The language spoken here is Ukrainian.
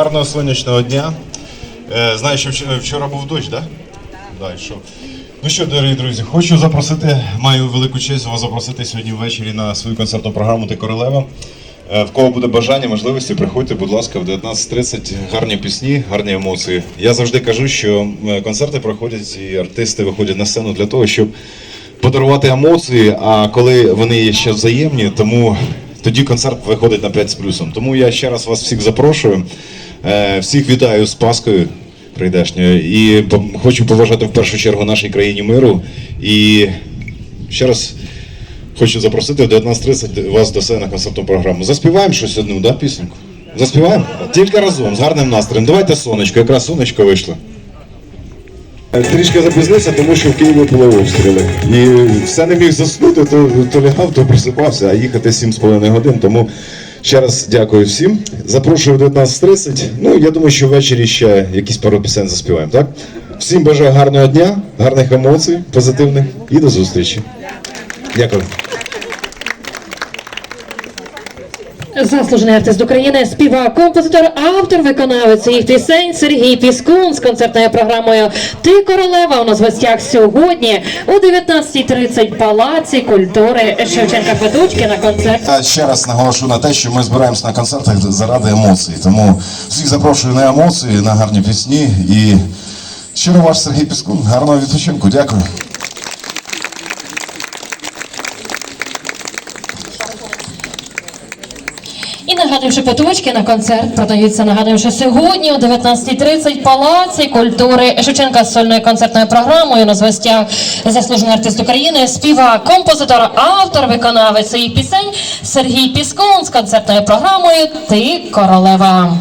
Гарного сонячного дня. Е, Знаю, що вчора був дощ, так? Да? Да. Ну що, дорогі друзі, хочу запросити, маю велику честь вас запросити сьогодні ввечері на свою концертну програму Ти королева. Е, В кого буде бажання, можливості, приходьте, будь ласка, в 19.30. Гарні пісні, гарні емоції. Я завжди кажу, що концерти проходять і артисти виходять на сцену для того, щоб подарувати емоції, а коли вони є ще взаємні, тому тоді концерт виходить на 5 з плюсом. Тому я ще раз вас всіх запрошую. Е, Всіх вітаю з Паскою прийдешньою. І хочу побажати в першу чергу нашій країні миру. І ще раз хочу запросити в 19.30 вас до себе на концертну програму. Заспіваємо щось одну, да, пісеньку? Заспіваємо? Тільки разом, з гарним настроєм. Давайте сонечко, якраз сонечко вийшло. Трішки запізнився, тому що в Києві були обстріли. І все не міг заснути, то, то лягав, то просипався, а їхати 7,5 годин. Тому ще раз дякую всім. Запрошую в 19.30. Ну, я думаю, що ввечері ще якісь пару пісень заспіваємо, так? Всім бажаю гарного дня, гарних емоцій, позитивних і до зустрічі. Дякую. Заслужений артист України, співак, композитор, автор, виконавець своїх пісень Сергій Піскун з концертною програмою Ти королева у нас в гостях сьогодні о 19.30 Палаці культури Шевченка Федучки на концерт. Я ще раз наголошу на те, що ми збираємося на концертах заради емоцій. Тому всіх запрошую на емоції, на гарні пісні. І щиро ваш Сергій Піскун. Гарного відпочинку. Дякую. І нагадуємо, що квиточки на концерт продаються. Нагадуємо, що сьогодні о 19.30 Палаці культури Шевченка з сольною концертною програмою на гостях заслужений артист України, співак, композитор, автор, виконавець своїх пісень Сергій Піскун з концертною програмою Ти королева.